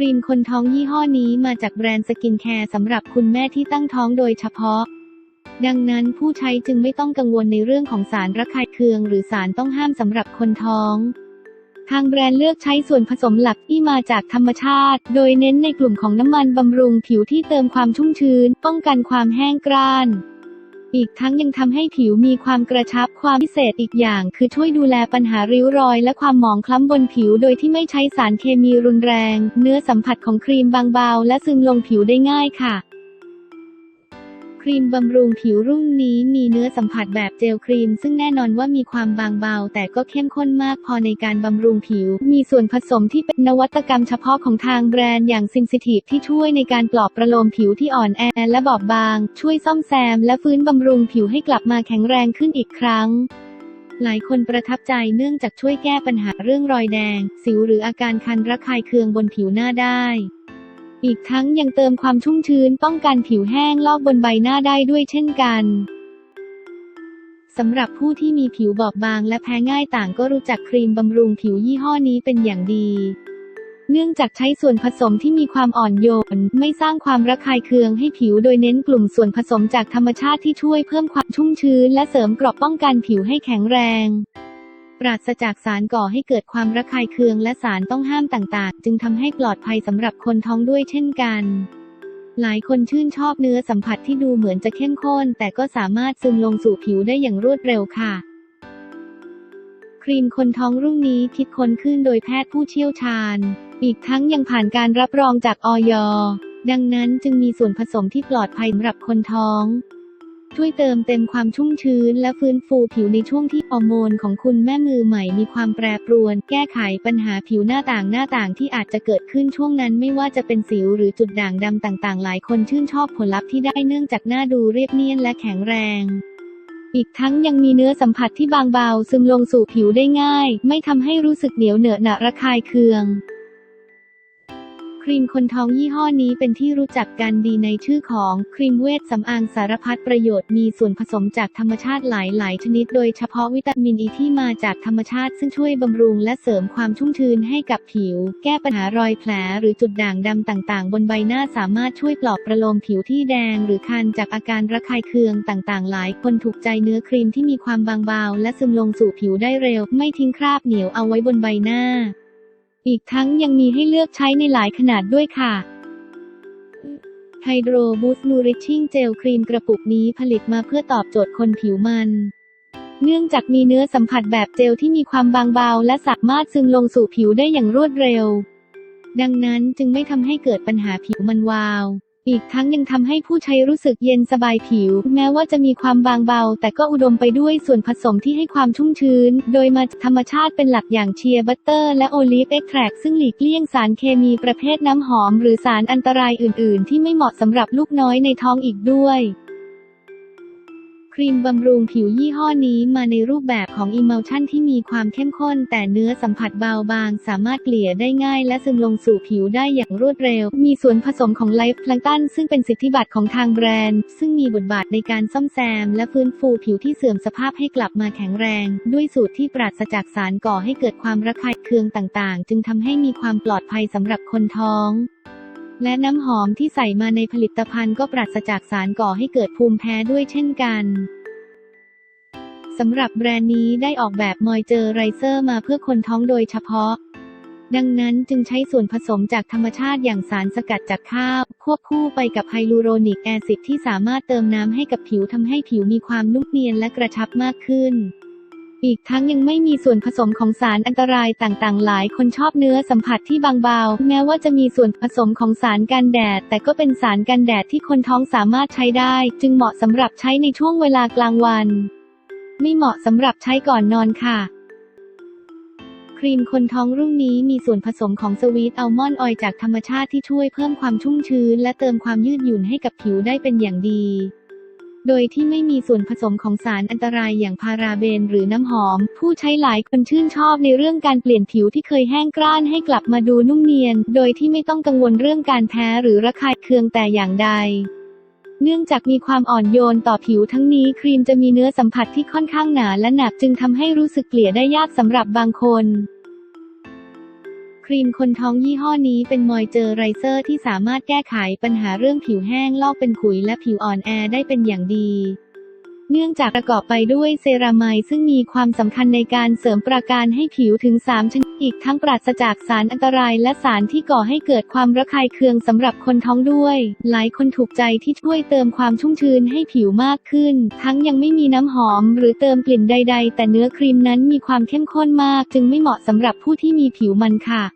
ครีมคนท้องยี่ห้อนี้มาจากแบรนด์สกินแคร์สำหรับคุณแม่ที่ตั้งท้องโดยเฉพาะ ดังนั้นผู้ใช้จึงไม่ต้องกังวลในเรื่องของสารระคายเคือง หรือสารต้องห้ามสำหรับคนท้องทางแบรนด์เลือกใช้ส่วนผสมหลักที่มาจากธรรมชาติ โดยเน้นในกลุ่มของน้ำมันบำรุงผิวที่เติมความชุ่มชื้น ป้องกันความแห้งกร้าน อีกทั้งยังทำให้ผิวมีความกระชับความพิเศษอีกอย่าง คือช่วยดูแลปัญหาริ้วรอย และความหมองคล้ำบนผิว โดยที่ไม่ใช้สารเคมีรุนแรง เนื้อสัมผัสของครีมบางเบาและซึมลงผิวได้ง่ายค่ะ รีมบำรุงผิวรุ่นนี้มีเนื้อสัมผัสแบบเจลครีม ซึ่งแน่นอนว่ามีความบางเบา แต่ก็เข้มข้นมากพอในการบำรุงผิว มีส่วนผสมที่เป็นนวัตกรรมเฉพาะของทางแบรนด์อย่างซินซิทีฟที่ช่วยในการปลอบประโลมผิวที่อ่อนแอและบอบบาง ช่วยซ่อมแซม และฟื้นบำรุงผิวให้กลับมาแข็งแรงขึ้นอีกครั้งหลายคนประทับใจเนื่องจากช่วยแก้ปัญหาเรื่องรอยแดง สิวหรืออาการคันระคายเคืองบนผิวหน้าได้ อีกทั้งยังเติมความชุ่มชื้นป้องกันผิวแห้งลอกบนใบหน้าได้ด้วยเช่นกันสำหรับผู้ที่มีผิวบอบบางและแพ้ง่ายต่างก็รู้จักครีมบำรุงผิวยี่ห้อนี้เป็นอย่างดี เนื่องจากใช้ส่วนผสมที่มีความอ่อนโยน ไม่สร้างความระคายเคืองให้ผิวโดยเน้นกลุ่มส่วนผสมจากธรรมชาติที่ช่วยเพิ่มความชุ่มชื้นและเสริมกราะป้องกันผิวให้แข็งแรง ปราศจากสารก่อให้เกิดความระคายเคืองและสารต้องห้ามต่างๆ จึงทำให้ปลอดภัยสำหรับคนท้องด้วยเช่นกัน หลายคนชื่นชอบเนื้อสัมผัสที่ดูเหมือนจะเข้มข้น แต่ก็สามารถซึมลงสู่ผิวได้อย่างรวดเร็วค่ะ ครีมคนท้องรุ่นนี้คิดค้นขึ้นโดยแพทย์ผู้เชี่ยวชาญ อีกทั้งยังผ่านการรับรองจากออยดังนั้นจึงมีส่วนผสมที่ปลอดภัยสำหรับคนท้อง ช่วยเติมเต็มความชุ่มชื้น และฟื้นฟูผิวในช่วงที่ฮอร์โมนของคุณแม่มือใหม่มีความแปรปรวน แก้ไขปัญหาผิวหน้าต่างหน้าต่างที่อาจจะเกิดขึ้นช่วงนั้นไม่ว่าจะเป็นสิวหรือจุดด่างดำต่างๆ หลายคนชื่นชอบผลลัพธ์ที่ได้เนื่องจากหน้าดูเรียบเนียนและแข็งแรงอีกทั้งยังมีเนื้อสัมผัสที่บางเบาซึมลงสู่ผิวได้ง่าย ไม่ทำให้รู้สึกเหนียวเหนอะหนะระคายเคือง ครีมคนท้องยี่ห้อนี้เป็นที่รู้จักกันดีในชื่อของครีมเวชสำอางสารพัดประโยชน์มีส่วนผสมจากธรรมชาติหลาย ๆ ชนิดโดยเฉพาะวิตามินอ e ีที่มาจากธรรมชาติซึ่งช่วยบำรุงและเสริมความชุ่มชื้นให้กับผิว แก้ปัญหารอยแผลหรือจุดด่างดำต่าง ๆ บนใบหน้าสามารถช่วยปลอบประโลมผิวที่แดง หรือคันจากอาการระคายเคืองต่าง ๆ หลาย คนถูกใจเนื้อครีมที่มีความบางเบาและซึมลงสู่ผิวได้เร็ว ไม่ทิ้งคราบเหนียวเอาไว้บนใบหน้า อีกทั้งยังมีให้เลือกใช้ในหลายขนาดด้วยค่ะไฮโดรบูสนูริชชิ่งเจลครีมกระปุกนี้ผลิตมาเพื่อตอบโจทย์คนผิวมัน เนื่องจากมีเนื้อสัมผัสแบบเจลที่มีความบางเบาและสามารถซึมลงสู่ผิวได้อย่างรวดเร็ว ดังนั้นจึงไม่ทำให้เกิดปัญหาผิวมันวาว อีกทั้งยังทำให้ผู้ใช้รู้สึกเย็นสบายผิว แม้ว่าจะมีความบางเบา แต่ก็อุดมไปด้วยส่วนผสมที่ให้ความชุ่มชื้น โดยมาจากธรรมชาติเป็นหลักอย่างเชียร์บัตเตอร์และโอลีฟเอ็กแทรกซึ่งหลีกเลี่ยงสารเคมีประเภทน้ำหอม หรือสารอันตรายอื่น ๆ ที่ไม่เหมาะสำหรับลูกน้อยในท้องอีกด้วย ครีมบำรุงผิวยี่ห้อนี้มาในรูปแบบของอิมัลชั่นที่มีความเข้มข้น แต่เนื้อสัมผัสเบาบาง สามารถเกลี่ยได้ง่าย และซึมลงสู่ผิวได้อย่างรวดเร็ว มีส่วนผสมของไลฟ์พลังตัน ซึ่งเป็นสิทธิบัตรของทางแบรนด์ ซึ่งมีบทบาทในการซ่อมแซม และฟื้นฟูผิวที่เสื่อมสภาพให้กลับมาแข็งแรง ด้วยสูตรที่ปราศจากสารก่อให้เกิดความระคายเคืองต่างๆ จึงทำให้มีความปลอดภัยสำหรับคนท้อง และน้ำหอมที่ใส่มาในผลิตภัณฑ์ก็ปราศจากสารก่อให้เกิดภูมิแพ้ด้วยเช่นกันสำหรับแบรนด์นี้ได้ออกแบบมอยเจอไรเซอร์มาเพื่อคนท้องโดยเฉพาะ ดังนั้นจึงใช้ส่วนผสมจากธรรมชาติอย่างสารสกัดจากข้าว ควบคู่ไปกับไฮลูโรนิกแอซิดที่สามารถเติมน้ำให้กับผิวทำให้ผิวมีความนุ่มเนียนและกระชับมากขึ้น อีกทั้งยังไม่มีส่วนผสมของสารอันตรายต่างๆ หลายคนชอบเนื้อสัมผัสที่บางเบา แม้ว่าจะมีส่วนผสมของสารกันแดด แต่ก็เป็นสารกันแดดที่คนท้องสามารถใช้ได้ จึงเหมาะสำหรับใช้ในช่วงเวลากลางวัน ไม่เหมาะสำหรับใช้ก่อนนอนค่ะครีมคนท้องรุ่นนี้มีส่วนผสมของสวีทอัลมอนด์ออยล์จากธรรมชาติที่ช่วยเพิ่มความชุ่มชื้น และเติมความยืดหยุ่นให้กับผิวได้เป็นอย่างดี โดยที่ไม่มีส่วนผสมของสารอันตรายอย่างพาราเบนหรือน้ำหอม ผู้ใช้หลายคนชื่นชอบในเรื่องการเปลี่ยนผิวที่เคยแห้งกร้านให้กลับมาดูนุ่มเนียน โดยที่ไม่ต้องกังวลเรื่องการแพ้หรือระคายเคืองแต่อย่างใดเนื่องจากมีความอ่อนโยนต่อผิวทั้งนี้ครีมจะมีเนื้อสัมผัสที่ค่อนข้างหนาและหนักจึงทำให้รู้สึกเกลี่ยได้ยากสำหรับบางคน ครีมคนท้องยี่ห้อนี้เป็นมอยเจอไรเซอร์ที่สามารถแก้ไขปัญหาเรื่องผิวแห้งลอกเป็นขุยและผิวอ่อนแอได้เป็นอย่างดี เนื่องจากประกอบไปด้วยเซรามายซึ่งมีความสำคัญในการเสริมประการให้ผิวถึง 3 ชนิดอีกทั้งปราศจากสารอันตรายและสารที่ก่อให้เกิดความระคายเคืองสำหรับคนท้องด้วย หลายคนถูกใจที่ช่วยเติมความชุ่มชื้นให้ผิวมากขึ้น ทั้งยังไม่มีน้ำหอมหรือเติมกลิ่นใด ๆ แต่เนื้อครีมนั้นมีความเข้มข้นมาก จึงไม่เหมาะสำหรับผู้ที่มีผิวมันค่ะ